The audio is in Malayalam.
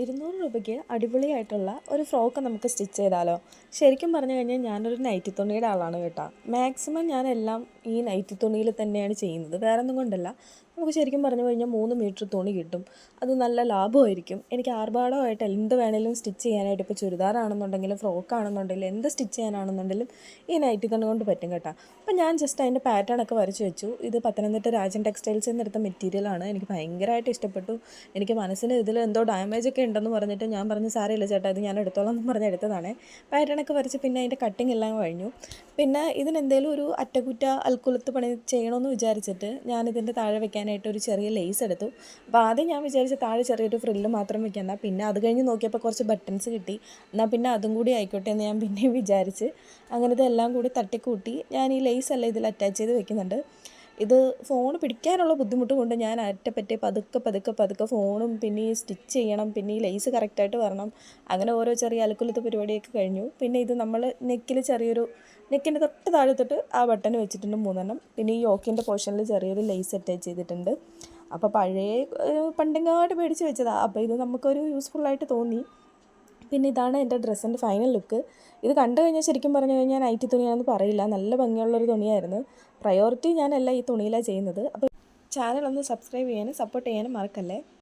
ഇരുന്നൂറ് രൂപയ്ക്ക് അടിപൊളിയായിട്ടുള്ള ഒരു ഫ്രോക്ക് നമുക്ക് സ്റ്റിച്ച് ചെയ്താലോ? ശരിക്കും പറഞ്ഞു കഴിഞ്ഞാൽ ഞാനൊരു നൈറ്റി തുണിയുടെ ആളാണ് കേട്ടോ. മാക്സിമം ഞാനെല്ലാം ഈ നൈറ്റി തുണിയിൽ തന്നെയാണ് ചെയ്യുന്നത്. വേറെ ഒന്നും കൊണ്ടല്ല. നമുക്ക് ശരിക്കും പറഞ്ഞു കഴിഞ്ഞാൽ മൂന്ന് മീറ്റർ തുണി കിട്ടും. അത് നല്ല ലാഭമായിരിക്കും. എനിക്ക് ആർഭാടമായിട്ട് എന്ത് വേണേലും സ്റ്റിച്ച് ചെയ്യാനായിട്ട് ഇപ്പോൾ ചുരിദാറാണെന്നുണ്ടെങ്കിലും ഫ്രോക്കാണെന്നുണ്ടെങ്കിലും എന്ത് സ്റ്റിച്ച് ചെയ്യാനാണെന്നുണ്ടെങ്കിലും ഈ നൈറ്റി തുണി കൊണ്ട് പറ്റും കേട്ടോ. അപ്പം ഞാൻ ജസ്റ്റ് അതിന്റെ പാറ്റേൺ ഒക്കെ വരച്ച് വെച്ചു. ഇത് പത്തനംതിട്ട രാജൻ ടെക്സ്റ്റൈൽസ് എന്നെടുത്ത മെറ്റീരിയലാണ് എനിക്ക് ഭയങ്കരമായിട്ട് ഇഷ്ടപ്പെട്ടു. എനിക്ക് മനസ്സിന് ഇതിൽ എന്തോ ഡാമേജ് ഒക്കെ ഉണ്ടെന്ന് പറഞ്ഞിട്ട് ഞാൻ പറഞ്ഞു സാരമില്ല ചേട്ടാ ഇത് ഞാൻ എടുത്തോളാം എന്ന് പറഞ്ഞ് എടുത്തതാണ്. പാറ്റേൺ ഒക്കെ വരച്ച് പിന്നെ അതിന്റെ കട്ടിങ് എല്ലാം കഴിഞ്ഞു. പിന്നെ ഇതിനെന്തേലും ഒരു അറ്റകുറ്റ അൽക്കുലത്ത് പണി ചെയ്യണമെന്ന് വിചാരിച്ചിട്ട് ഞാനിതിന്റെ താഴെ വെക്കാനായിട്ട് ഒരു ചെറിയ ലേസ് എടുത്തു. അപ്പോൾ ആദ്യം ഞാൻ വിചാരിച്ച താഴെ ചെറിയൊരു ഫ്രില്ല് മാത്രം വെക്കുന്ന പിന്നെ അത് കഴിഞ്ഞ് നോക്കിയപ്പോൾ കുറച്ച് ബട്ടൺസ് കിട്ടി. എന്നാൽ പിന്നെ അതും കൂടി ആയിക്കോട്ടെ എന്ന് ഞാൻ പിന്നെയും വിചാരിച്ച് അങ്ങനെ ഇതെല്ലാം കൂടി തട്ടിക്കൂട്ടി ഞാൻ ഈ ലേസ് എല്ലാം ഇതിൽ അറ്റാച്ച് ചെയ്ത് വെക്കുന്നുണ്ട്. ഇത് ഫോൺ പിടിക്കാനുള്ള ബുദ്ധിമുട്ട് കൊണ്ട് ഞാൻ അറ്റപ്പറ്റി പതുക്കെ പതുക്കെ പതുക്കെ ഫോണും പിന്നെ ഈ സ്റ്റിച്ച് ചെയ്യണം പിന്നെ ഈ ലേസ് കറക്റ്റായിട്ട് വരണം അങ്ങനെ ഓരോ ചെറിയ അലക്കുലത്ത് പരിപാടിയൊക്കെ കഴിഞ്ഞു. പിന്നെ ഇത് നമ്മൾ നെക്കിൽ ചെറിയൊരു നെക്കിന്റെ തൊട്ട് താഴെ തൊട്ട് ആ ബട്ടൺ വെച്ചിട്ടുണ്ട് മൂന്നെണ്ണം. പിന്നെ ഈ യോക്കിന്റെ പോർഷനിൽ ചെറിയൊരു ലേസ് അറ്റാച്ച് ചെയ്തിട്ടുണ്ട്. അപ്പോൾ പഴയ പണ്ടെങ്ങാട്ട് മേടിച്ച് വെച്ചതാണ് അപ്പോൾ ഇത് നമുക്കൊരു യൂസ്ഫുള്ളായിട്ട് തോന്നി. പിന്നെ ഇതാണ് എന്റെ ഡ്രസ്സിന്റെ ഫൈനൽ ലുക്ക് ഇത് കണ്ടു കഴിഞ്ഞാൽ ശരിക്കും പറഞ്ഞു കഴിഞ്ഞാൽ നൈറ്റി തുണിയാണെന്ന് പറയില്ല. നല്ല ഭംഗിയുള്ളൊരു തുണിയായിരുന്നു. പ്രയോറിറ്റി ഞാനല്ല ഈ തുണിയിലാണ് ചെയ്യുന്നത്. അപ്പോൾ ചാനൽ ഒന്ന് സബ്സ്ക്രൈബ് ചെയ്യാനും സപ്പോർട്ട് ചെയ്യാനും മറക്കല്ലേ?